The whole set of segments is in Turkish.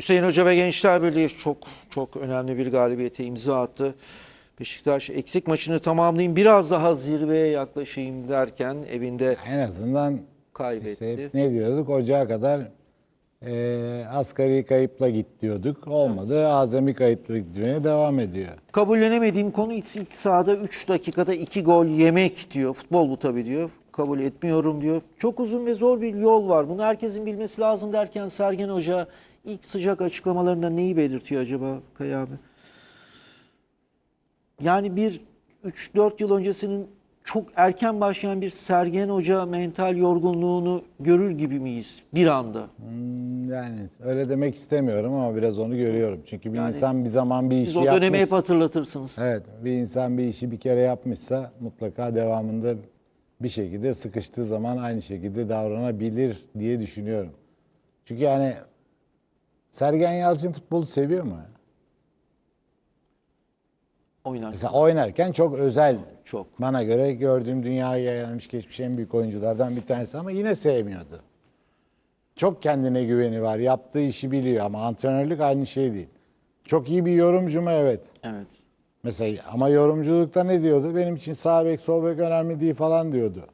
Hüseyin Hoca ve Gençler Birliği çok çok önemli bir galibiyete imza attı. Beşiktaş eksik maçını tamamlayayım biraz daha zirveye yaklaşayım derken evinde En azından kaybetti. işte hep ne diyorduk ocağa kadar e, asgari kayıpla git diyorduk. Olmadı azami kayıpla gitmeye devam ediyor. Kabullenemediğim konu ilk, ilk sahada 3 dakikada 2 gol yemek diyor. Futbol bu tabii diyor. Kabul etmiyorum diyor. Çok uzun ve zor bir yol var. Bunu herkesin bilmesi lazım derken Sergen Hoca ilk sıcak açıklamalarında neyi belirtiyor acaba Kaya abi? Yani bir 3-4 yıl öncesinin çok erken başlayan bir Sergen Hoca mental yorgunluğunu görür gibi miyiz bir anda? Hmm, Yani öyle demek istemiyorum ama biraz onu görüyorum. Çünkü bir Yani insan bir zaman bir Siz işi o dönemi yapmış. hep hatırlatırsınız. Evet, bir insan bir işi bir kere yapmışsa mutlaka devamında bir şekilde sıkıştığı zaman aynı şekilde davranabilir diye düşünüyorum. Çünkü yani Sergen Yalçın futbolu seviyor mu? Oynar. Mesela oynarken çok özel. Çok. Bana göre gördüğüm dünyaya gelmiş geçmiş en büyük oyunculardan bir tanesi ama yine sevmiyordu. Çok kendine güveni var. Yaptığı işi biliyor ama antrenörlük aynı şey değil. Çok iyi bir yorumcu mu? Evet. Evet. Mesela ama yorumculukta ne diyordu? Benim için sağ bek, sol bek önemli değil falan diyordu.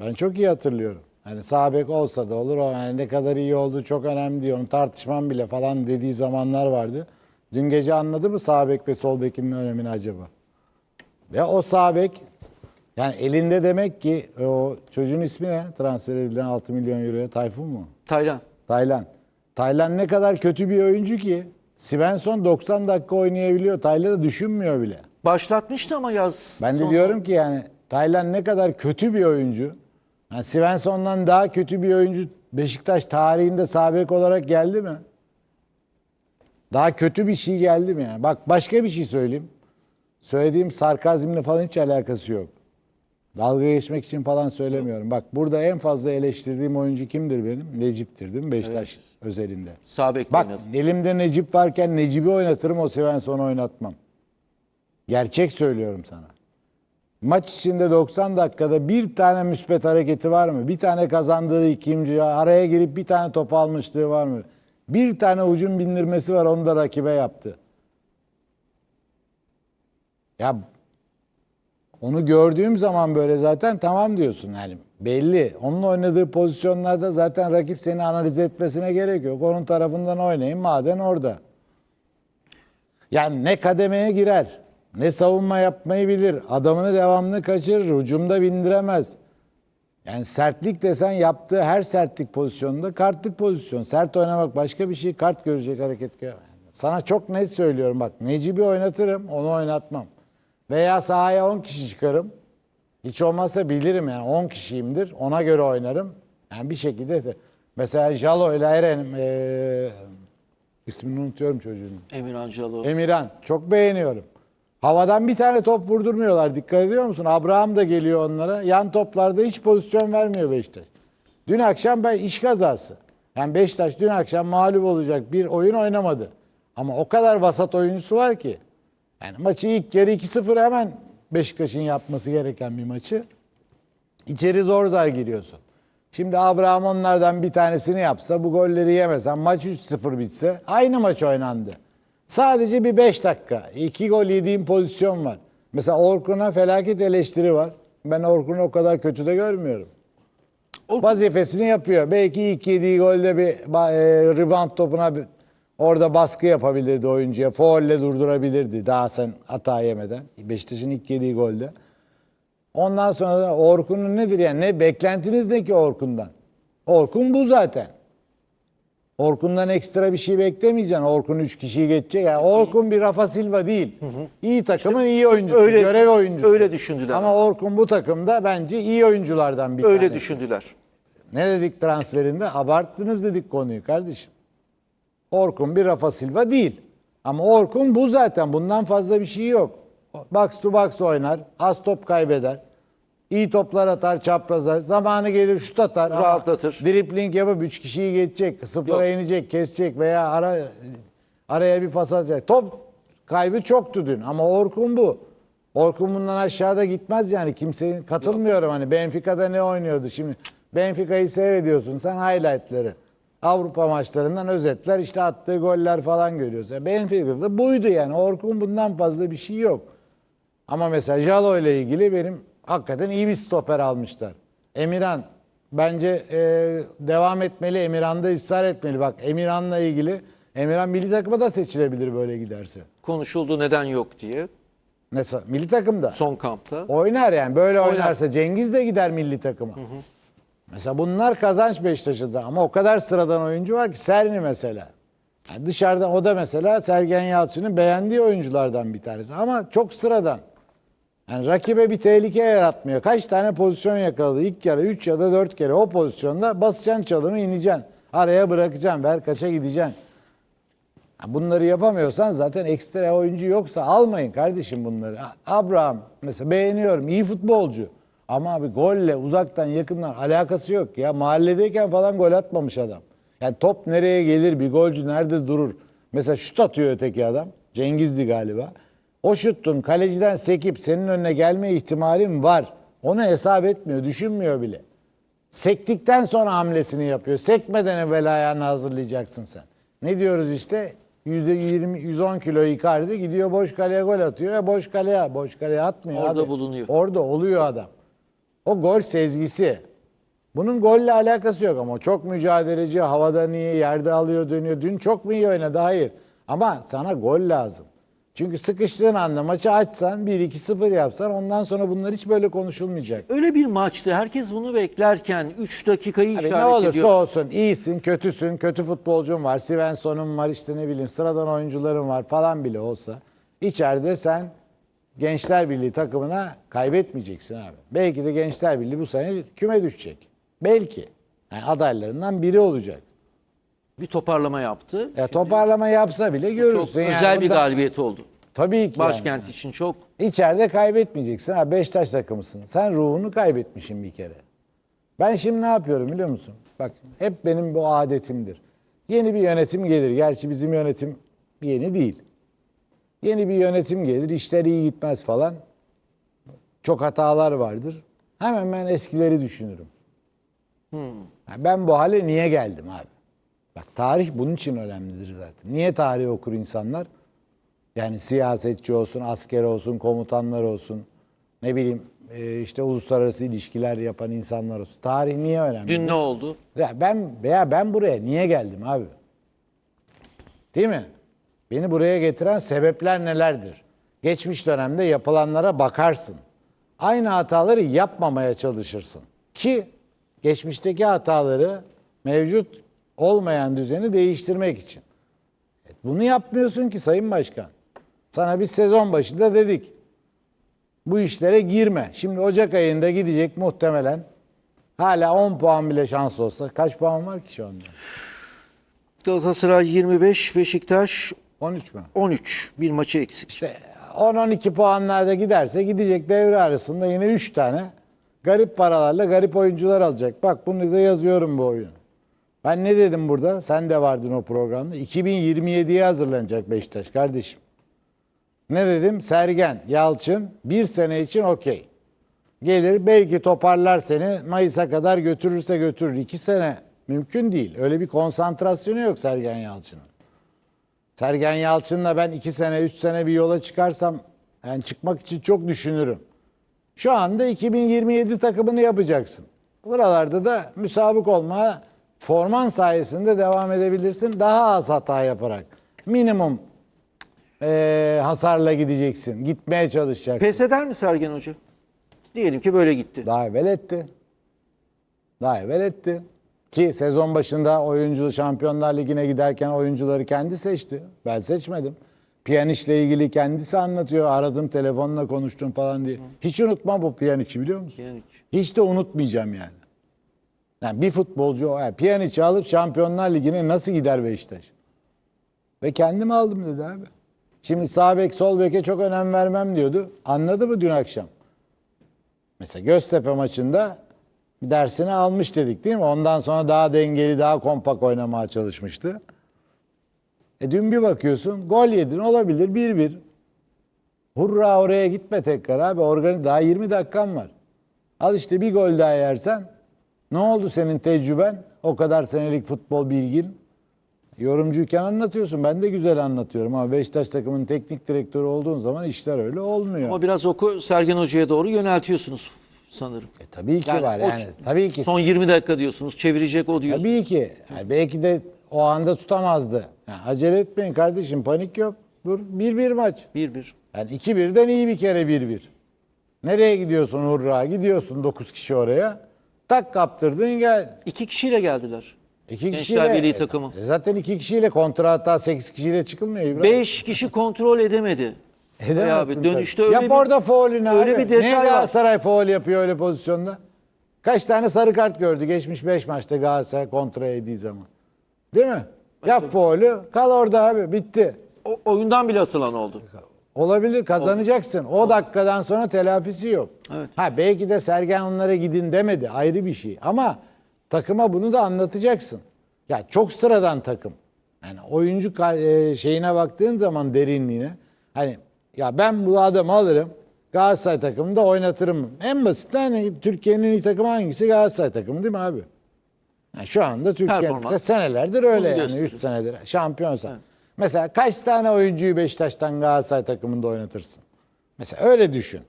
Ben çok iyi hatırlıyorum. Hani sağ bek olsa da olur ama yani ne kadar iyi olduğu çok önemli değil. Onu tartışmam bile falan dediği zamanlar vardı. Dün gece anladı mı sağ bek ve sol bekinin önemini acaba? Ve o sağ bek yani elinde demek ki o çocuğun ismi ne? Transfer edilen 6 milyon euroya Tayfun mu? Taylan. Taylan. Taylan ne kadar kötü bir oyuncu ki Svensson 90 dakika oynayabiliyor. Taylan'ı düşünmüyor bile. Başlatmıştı ama yaz. Ben de son- diyorum ki yani Taylan ne kadar kötü bir oyuncu. Yani Svensson'dan daha kötü bir oyuncu Beşiktaş tarihinde sağ bek olarak geldi mi? Daha kötü bir şey geldi mi yani? Bak başka bir şey söyleyeyim. Söylediğim sarkazmle falan hiç alakası yok. Dalga geçmek için falan söylemiyorum. Bak burada en fazla eleştirdiğim oyuncu kimdir benim? Necip'tir değil mi Beşiktaş özelinde? Sağ bek Bak oynadı. elimde Necip varken Necip'i oynatırım o Svensson'u oynatmam. Gerçek söylüyorum sana. Maç içinde 90 dakikada bir tane müspet hareketi var mı? Bir tane kazandığı ikinci araya girip bir tane top almışlığı var mı? Bir tane ucun bindirmesi var onu da rakibe yaptı. Ya onu gördüğüm zaman böyle zaten tamam diyorsun yani belli. Onun oynadığı pozisyonlarda zaten rakip seni analiz etmesine gerek yok. Onun tarafından oynayın maden orada. Yani ne kademeye girer, ne savunma yapmayı bilir, adamını devamlı kaçırır, hücumda bindiremez. Yani sertlik desen yaptığı her sertlik pozisyonunda kartlık pozisyon. Sert oynamak başka bir şey, kart görecek hareket gör. Sana çok net söylüyorum bak Necip'i oynatırım, onu oynatmam. Veya sahaya 10 kişi çıkarım. Hiç olmazsa bilirim yani 10 kişiyimdir. Ona göre oynarım. Yani bir şekilde de. Mesela Jalo ile Eren eee ismini unutuyorum çocuğun. Emirhan Calo. Emirhan çok beğeniyorum. Havadan bir tane top vurdurmuyorlar. Dikkat ediyor musun? Abraham da geliyor onlara. Yan toplarda hiç pozisyon vermiyor Beşiktaş. Dün akşam ben iş kazası. Yani Beşiktaş dün akşam mağlup olacak bir oyun oynamadı. Ama o kadar vasat oyuncusu var ki. Yani maçı ilk yarı 2-0 hemen Beşiktaş'ın yapması gereken bir maçı. İçeri zor zar giriyorsun. Şimdi Abraham onlardan bir tanesini yapsa bu golleri yemesen maç 3-0 bitse aynı maç oynandı. Sadece bir 5 dakika. 2 gol yediğim pozisyon var. Mesela Orkun'a felaket eleştiri var. Ben Orkun'u o kadar kötü de görmüyorum. Orkun- Vazifesini yapıyor. Belki ilk yediği golde bir e, rebound topuna bir- orada baskı yapabilirdi oyuncuya. Faulle durdurabilirdi daha sen hata yemeden. Beşiktaş'ın ilk yediği golde. Ondan sonra Orkun'un nedir yani? Ne beklentiniz ne ki Orkun'dan? Orkun bu zaten. Orkun'dan ekstra bir şey beklemeyeceksin. Orkun 3 kişiyi geçecek. Yani Orkun bir Rafa Silva değil. İyi takımın iyi oyuncusu, öyle- görev oyuncusu. öyle düşündüler. Ama Orkun bu takımda bence iyi oyunculardan bir Öyle tanesi. düşündüler. Ne dedik transferinde? Abarttınız dedik konuyu kardeşim. Orkun bir Rafa Silva değil. Ama Orkun bu zaten. Bundan fazla bir şey yok. Box to box oynar. Az top kaybeder. İyi toplar atar çapraza. Zamanı gelir şut atar. Ama Rahatlatır. Dripling yapıp 3 kişiyi geçecek. Sıfıra Yok. inecek, kesecek veya ara, araya bir pas atacak. Top kaybı çoktu dün. Ama Orkun bu. Orkun bundan aşağıda gitmez yani. Kimsenin katılmıyorum hani Benfica'da ne oynuyordu şimdi. Benfica'yı seyrediyorsun sen highlightları. Avrupa maçlarından özetler işte attığı goller falan görüyoruz. Yani Benfica'da buydu yani. Orkun bundan fazla bir şey yok. Ama mesela Jalo ile ilgili benim hakikaten iyi bir stoper almışlar. Emirhan bence e, devam etmeli. Emirhan'da ısrar etmeli. Bak Emirhan'la ilgili Emirhan milli takıma da seçilebilir böyle giderse. Konuşuldu neden yok diye Mesela milli takımda. son kampta. Oynar yani böyle Oynar. oynarsa Cengiz de gider milli takıma. Mesela bunlar kazanç Beşiktaş'ta ama o kadar sıradan oyuncu var ki Serni mesela. Yani dışarıdan o da mesela Sergen Yalçın'ın beğendiği oyunculardan bir tanesi ama çok sıradan. Yani rakibe bir tehlike yaratmıyor. Kaç tane pozisyon yakaladı? İlk kere 3 ya da 4 kere o pozisyonda basacaksın çalımı ineceksin. Araya bırakacaksın. Ver kaça gideceksin. Bunları yapamıyorsan zaten ekstra oyuncu yoksa almayın kardeşim bunları. Abraham mesela beğeniyorum iyi futbolcu. Ama abi golle uzaktan yakından alakası yok ya. Mahalledeyken falan gol atmamış adam. Yani top nereye gelir bir golcü nerede durur. Mesela şut atıyor öteki adam. Cengiz'di galiba. O şuttun kaleciden sekip senin önüne gelme ihtimalin var. Onu hesap etmiyor, düşünmüyor bile. Sektikten sonra hamlesini yapıyor. Sekmeden evvel ayağını hazırlayacaksın sen. Ne diyoruz işte? 120 110 kilo Icardi gidiyor boş kaleye gol atıyor. Ya boş kaleye, boş kaleye atmıyor Orada abi. bulunuyor. Orada oluyor adam. O gol sezgisi. Bunun golle alakası yok ama çok mücadeleci, havadan iyi, yerde alıyor, dönüyor. Dün çok mu iyi oynadı? Hayır. Ama sana gol lazım. Çünkü sıkıştığın anda maçı açsan 1-2-0 yapsan ondan sonra bunlar hiç böyle konuşulmayacak. Öyle bir maçtı. Herkes bunu beklerken 3 dakikayı Hani işaret ne olursa ediyor. olsun iyisin, kötüsün, kötü futbolcun var, Svensson'un var işte ne bileyim sıradan oyuncuların var falan bile olsa içeride sen Gençler Birliği takımına kaybetmeyeceksin abi. Belki de Gençler Birliği bu sene küme düşecek. Belki. Yani adaylarından biri olacak. Bir toparlama yaptı. Ya toparlama yapsa bile Çok görürsün. yani. özel bir Bunda- galibiyet oldu. Tabii ki. yani. Başkent için çok. İçeride kaybetmeyeceksin. Ha Beşiktaş takımısın. Sen ruhunu kaybetmişsin bir kere. Ben şimdi ne yapıyorum biliyor musun? Bak hep benim bu adetimdir. Yeni bir yönetim gelir. Gerçi bizim yönetim yeni değil. Yeni bir yönetim gelir. işler iyi gitmez falan. Çok hatalar vardır. Hemen ben eskileri düşünürüm. Ha, Ben bu hale niye geldim abi? Bak tarih bunun için önemlidir zaten. Niye tarih okur insanlar? Yani siyasetçi olsun, asker olsun, komutanlar olsun, ne bileyim e, işte uluslararası ilişkiler yapan insanlar olsun. Tarih niye önemli? Dün ne oldu? Ya ben veya ben buraya niye geldim abi? Değil mi? Beni buraya getiren sebepler nelerdir? Geçmiş dönemde yapılanlara bakarsın. Aynı hataları yapmamaya çalışırsın. Ki geçmişteki hataları mevcut olmayan düzeni değiştirmek için. E, Bunu yapmıyorsun ki Sayın Başkan. Sana biz sezon başında dedik. Bu işlere girme. Şimdi Ocak ayında gidecek muhtemelen. Hala 10 puan bile şans olsa. Kaç puan var ki şu anda? Galatasaray 25, Beşiktaş 13 mü? 13. Bir maçı eksik. İşte 10-12 puanlarda giderse gidecek devre arasında yine 3 tane garip paralarla garip oyuncular alacak. Bak bunu da yazıyorum bu oyunu. Ben ne dedim burada? Sen de vardın o programda. 2027'ye hazırlanacak Beşiktaş kardeşim. Ne dedim? Sergen, Yalçın bir sene için okey. Gelir belki toparlar seni Mayıs'a kadar götürürse götürür. İki sene mümkün değil. Öyle bir konsantrasyonu yok Sergen Yalçın'ın. Sergen Yalçın'la ben iki sene, üç sene bir yola çıkarsam yani çıkmak için çok düşünürüm. Şu anda 2027 takımını yapacaksın. Buralarda da müsabık olmaya forman sayesinde devam edebilirsin. Daha az hata yaparak. Minimum eee, hasarla gideceksin. Gitmeye çalışacaksın. Pes eder mi Sergen Hoca? Diyelim ki böyle gitti. Daha evvel etti. Daha evvel etti. Ki sezon başında oyuncu Şampiyonlar Ligi'ne giderken oyuncuları kendi seçti. Ben seçmedim. Piyaniç'le ilgili kendisi anlatıyor. Aradım telefonla konuştum falan diye. Hiç unutmam bu Piyaniç'i biliyor musun? Pjanic. Hiç de unutmayacağım yani. Yani bir futbolcu o. Yani Piyaniç'i alıp Şampiyonlar Ligi'ne nasıl gider Beşiktaş? Ve kendim aldım dedi abi. Şimdi sağ bek sol beke çok önem vermem diyordu. Anladı mı dün akşam? Mesela Göztepe maçında bir dersini almış dedik değil mi? Ondan sonra daha dengeli, daha kompak oynamaya çalışmıştı. E dün bir bakıyorsun gol yedin olabilir 1-1. Hurra oraya gitme tekrar abi. Organik daha 20 dakikan var. Al işte bir gol daha yersen ne oldu senin tecrüben? o kadar senelik futbol bilgin. Yorumcuyken anlatıyorsun. Ben de güzel anlatıyorum ama Beşiktaş takımının teknik direktörü olduğun zaman işler öyle olmuyor. Ama biraz oku Sergen Hoca'ya doğru yöneltiyorsunuz sanırım. E, tabii ki Yani var o- yani. Tabii ki. Son 20 dakika diyorsunuz, çevirecek o diyorsunuz. Tabii ki. Yani belki de o anda tutamazdı. Yani acele etmeyin kardeşim panik yok. Dur 1-1 maç. 1-1. Yani 2-1'den iyi bir kere 1-1. Nereye gidiyorsun hurra? Gidiyorsun 9 kişi oraya. Tak kaptırdın gel. İki kişiyle geldiler. İki Gençler kişiyle. Birliği takımı. E, zaten iki kişiyle kontra hatta 8 kişiyle çıkılmıyor İbrahim. 5 kişi kontrol edemedi. Edemezsin abi tabii. dönüşte öyle Yap bir, orada faulünü öyle abi. bir detay Niye var. Galatasaray faul yapıyor öyle pozisyonda? Kaç tane sarı kart gördü geçmiş 5 maçta Galatasaray kontra yediği zaman. Değil mi? Yap faulü kal orada abi bitti. o- oyundan bile atılan oldu. Olabilir kazanacaksın. O dakikadan sonra telafisi yok. Evet. Ha belki de Sergen onlara gidin demedi ayrı bir şey. Ama takıma bunu da anlatacaksın. Ya çok sıradan takım. Yani oyuncu e, şeyine baktığın zaman derinliğine hani ya ben bu adamı alırım Galatasaray takımında oynatırım. En basit hani Türkiye'nin en iyi takımı hangisi? Galatasaray takımı değil mi abi? Yani şu anda Performans. senelerdir öyle Bunu yani gösteriyor. 3 senedir şampiyonsa. Mesela kaç tane oyuncuyu Beşiktaş'tan Galatasaray takımında oynatırsın? Mesela öyle düşün.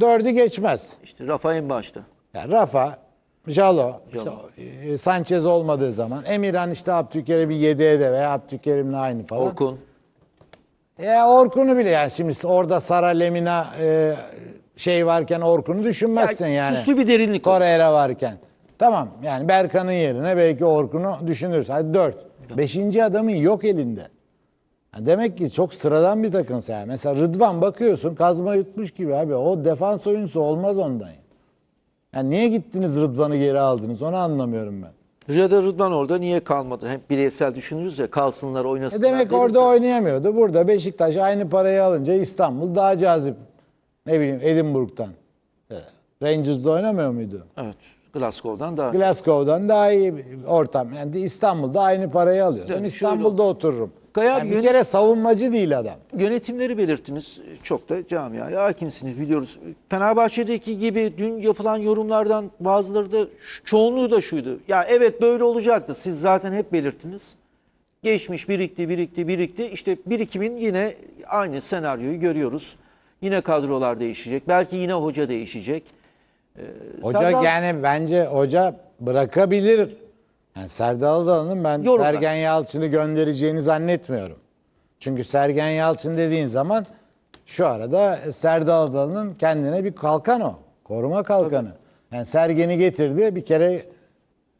Dördü geçmez. İşte Rafa en başta. Yani Rafa, Jalo, işte, e, Sanchez olmadığı zaman Emirhan işte Abdülkerim'i yedeğe veya Abdülkerim'le aynı falan. Orkun. Ya Orkun'u bile yani şimdi orada Sara Lemina e, şey varken Orkun'u düşünmezsin yani. Süslü bir derinlik. o. Torreira varken. Tamam yani Berkan'ın yerine belki Orkun'u düşünürüz. Hadi dört. Beşinci adamın yok elinde. Ha Demek ki çok sıradan bir takım sen. Mesela Rıdvan bakıyorsun kazma yutmuş gibi abi. O defans oyuncusu olmaz ondan. Yani niye gittiniz Rıdvan'ı geri aldınız onu anlamıyorum ben. Rıza Rıdvan orada niye kalmadı? Hep bireysel düşünürüz ya kalsınlar E oynasınlar. demek deriz orada ya. oynayamıyordu. Burada Beşiktaş aynı parayı alınca İstanbul daha cazip. Ne bileyim Edinburgh'dan. E, Rangers'da oynamıyor muydu? Evet. Glasgow'dan daha. Glasgow'dan daha iyi bir ortam. Yani İstanbul'da aynı parayı alıyorsun. Evet, İstanbul'da otururum. Kaya Yani bir yönet- kere savunmacı değil adam. Yönetimleri belirttiniz. Çok da camiaya hakimsiniz biliyoruz. Fenerbahçe'deki gibi dün yapılan yorumlardan bazıları da şu- çoğunluğu da şuydu. Ya evet böyle olacaktı. Siz zaten hep belirttiniz. Geçmiş birikti, birikti, birikti. İşte birikimin yine aynı senaryoyu görüyoruz. Yine kadrolar değişecek. Belki yine hoca değişecek. Hoca Serdar- yani bence hoca bırakabilir. Yani Serdar Adalı'nın ben Yorumlar. Sergen Yalçın'ı göndereceğini zannetmiyorum. Çünkü Sergen Yalçın dediğin zaman şu arada Serdar Adalı'nın kendine bir kalkan o. Koruma kalkanı. Yani Sergen'i getirdi bir kere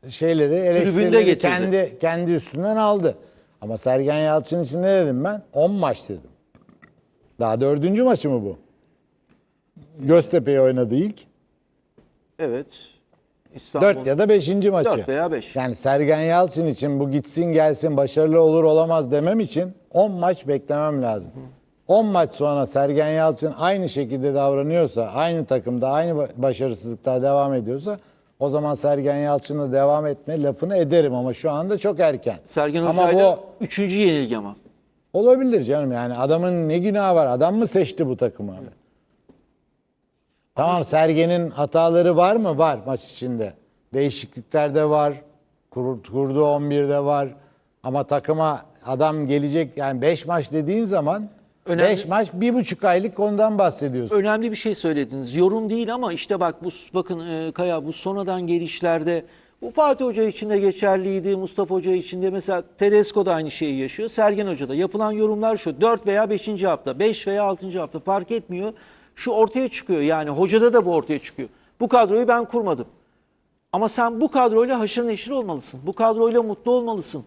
şeyleri eleştirileri kendi kendi üstünden aldı. Ama Sergen Yalçın için ne dedim ben? 10 maç dedim. Daha dördüncü maçı mı bu? Göztepe'ye oynadı ilk. Evet. İstanbul. 4 ya da 5. maçı. Dört veya beş. Yani Sergen Yalçın için bu gitsin gelsin başarılı olur olamaz demem için 10 maç beklemem lazım. 10 maç sonra Sergen Yalçın aynı şekilde davranıyorsa, aynı takımda aynı ba- başarısızlıkta devam ediyorsa o zaman Sergen Yalçın'la devam etme lafını ederim ama şu anda çok erken. Sergen ama bu üçüncü yenilgi ama. olabilir canım yani adamın ne günahı var? Adam mı seçti bu takımı abi? Tamam Sergen'in hataları var mı? Var maç içinde. Değişiklikler de var. Kur, kurduğu 11'de var. Ama takıma adam gelecek yani 5 maç dediğin zaman Önemli- 5 maç bir buçuk aylık konudan bahsediyorsun. önemli bir şey söylediniz. Yorum değil ama işte bak bu bakın e, Kaya bu sonradan gelişlerde bu Fatih Hoca için de geçerliydi. Mustafa Hoca için de mesela Tedesco da aynı şeyi yaşıyor. Sergen Hoca da yapılan yorumlar şu 4 veya 5. hafta 5 veya 6. hafta fark etmiyor. Şu ortaya çıkıyor yani hocada da bu ortaya çıkıyor. Bu kadroyu ben kurmadım. Ama sen bu kadroyla haşır neşir olmalısın. Bu kadroyla mutlu olmalısın.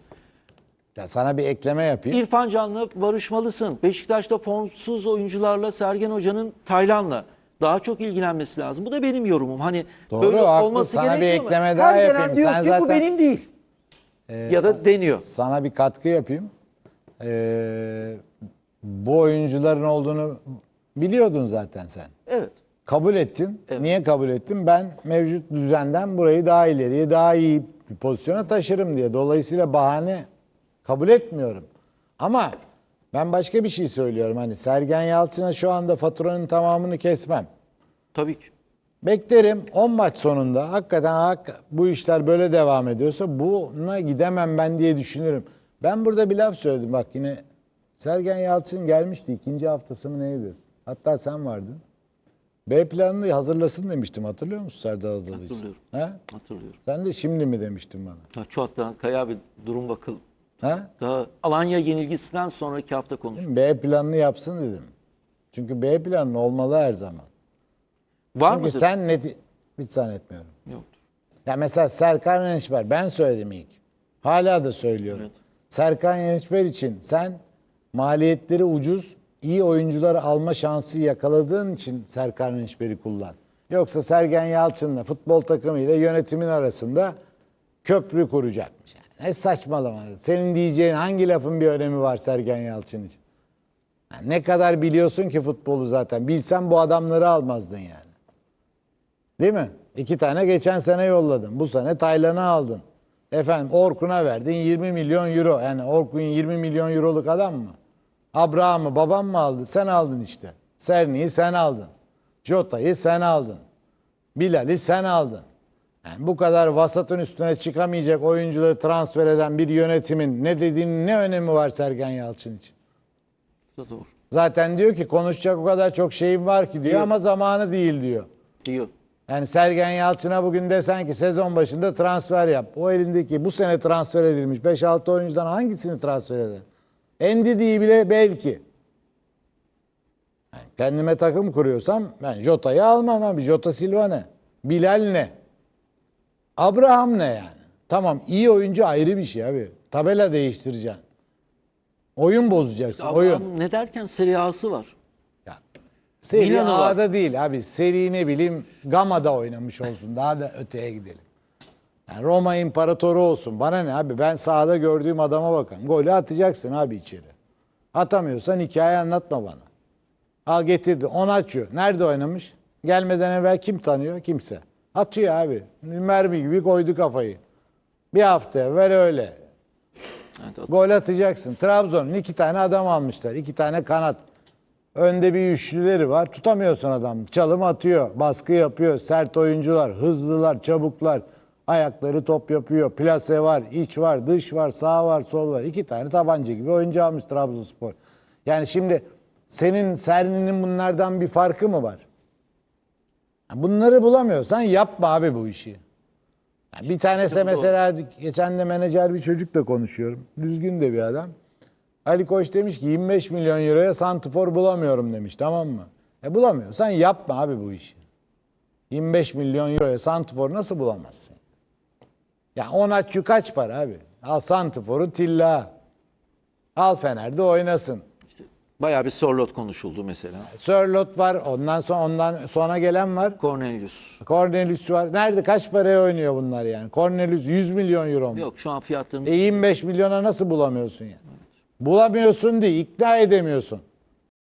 Ya sana bir ekleme yapayım. İrfan Can'la barışmalısın. Beşiktaş'ta formsuz oyuncularla Sergen Hoca'nın Taylan'la daha çok ilgilenmesi lazım. Bu da benim yorumum. Hani Doğru, böyle haklı. olması Sana bir gerekiyor ama ekleme daha her gelen yapayım. diyor Sen ki bu zaten- benim değil. ya da deniyor. Sana bir katkı yapayım. Ee, bu oyuncuların olduğunu biliyordun zaten sen. Evet. Kabul ettin. Niye kabul ettin? Ben mevcut düzenden burayı daha ileriye, daha iyi bir pozisyona taşırım diye. Dolayısıyla bahane kabul etmiyorum. Ama ben başka bir şey söylüyorum. Hani Sergen Yalçın'a şu anda faturanın tamamını kesmem. Tabii ki. Beklerim 10 maç sonunda hakikaten hak, bu işler böyle devam ediyorsa buna gidemem ben diye düşünürüm. Ben burada bir laf söyledim bak yine Sergen Yalçın gelmişti ikinci haftası mı neydi? Hatta sen vardın. B planını hazırlasın demiştim hatırlıyor musun Serdar Adalı için? Hatırlıyorum. He? Hatırlıyorum. Sen de şimdi mi demiştin bana? Ha, Çuat'tan Kaya bir durum bakıl. He? Daha Alanya yenilgisinden sonraki hafta konuş. B planını yapsın dedim. Çünkü B planı olmalı her zaman. Var Çünkü mıdır? sen net hiç zannetmiyorum. Yoktur. Ya mesela Serkan Yeniçber ben söyledim ilk. Hala da söylüyorum. Evet. Serkan Yeniçber için sen maliyetleri ucuz, iyi oyuncuları alma şansı yakaladığın için Serkan Yeniçber'i kullan. Yoksa Sergen Yalçın'la futbol takımıyla yönetimin arasında köprü kuracakmış. Yani. Ne saçmalama. Senin diyeceğin hangi lafın bir önemi var Sergen Yalçın için? Yani ne kadar biliyorsun ki futbolu zaten. Bilsen bu adamları almazdın yani. Değil mi? İki tane geçen sene yolladın. Bu sene Taylan'ı aldın. Efendim Orkun'a verdin 20 milyon euro. Yani Orkun 20 milyon euroluk adam mı? Abraham'ı babam mı aldı? Sen aldın işte. Serni'yi sen aldın. Jota'yı sen aldın. Bilal'i sen aldın. Yani bu kadar vasatın üstüne çıkamayacak oyuncuları transfer eden bir yönetimin ne dediğinin ne önemi var Sergen Yalçın için? Doğru. Zaten diyor ki konuşacak o kadar çok şeyim var ki diyor Diyor. ama zamanı değil diyor. Diyor. Yani Sergen Yalçın'a bugün desen ki sezon başında transfer yap. O elindeki bu sene transfer edilmiş 5-6 oyuncudan hangisini transfer eder? Endidi'yi bile belki. Yani kendime takım kuruyorsam ben Jota'yı almam abi. Jota Silva ne? Bilal ne? Abraham ne yani? Tamam iyi oyuncu ayrı bir şey abi. Tabela değiştireceksin. Oyun bozacaksın. oyun. Abraham ne derken Serie A'sı var. Ya, Seri Milan'ı var. A'da değil abi. Seri ne bileyim Gama'da oynamış olsun. Daha da öteye gidelim. Yani Roma imparatoru olsun. Bana ne abi? Ben sahada gördüğüm adama bakarım. Golü atacaksın abi içeri. Atamıyorsan hikaye anlatma bana. Al getirdi. Onu açıyor. Nerede oynamış? Gelmeden evvel kim tanıyor? Kimse. Atıyor abi. Mermi gibi koydu kafayı. Bir hafta evvel öyle. Evet, Gol atacaksın. Trabzon'un iki tane adam almışlar. iki tane kanat. Önde bir üçlüleri var. Tutamıyorsun adam. Çalım atıyor. Baskı yapıyor. Sert oyuncular. Hızlılar. Çabuklar. Ayakları top yapıyor. Plase var. iç var. Dış var. Sağ var. Sol var. İki tane tabanca gibi almış Trabzonspor. Yani şimdi senin Serni'nin bunlardan bir farkı mı var? Bunları bulamıyorsan yapma abi bu işi. Yani bir tanesi mesela geçen de menajer bir çocukla konuşuyorum. Düzgün de bir adam. Ali Koç demiş ki 25 milyon euroya santifor bulamıyorum demiş tamam mı? E bulamıyorsan yapma abi bu işi. 25 milyon euroya santifor nasıl bulamazsın? Ya Onatçı kaç para abi? Al santiforu tilla. Al Fener'de oynasın. Bayağı bir Sorlot konuşuldu mesela. Sörlot var. Ondan sonra ondan sonra gelen var. Cornelius. Cornelius var. Nerede kaç paraya oynuyor bunlar yani? Cornelius 100 milyon euro mu? Yok şu an fiyatlarını E 25 milyona nasıl bulamıyorsun yani? Bulamıyorsun diye ikna edemiyorsun.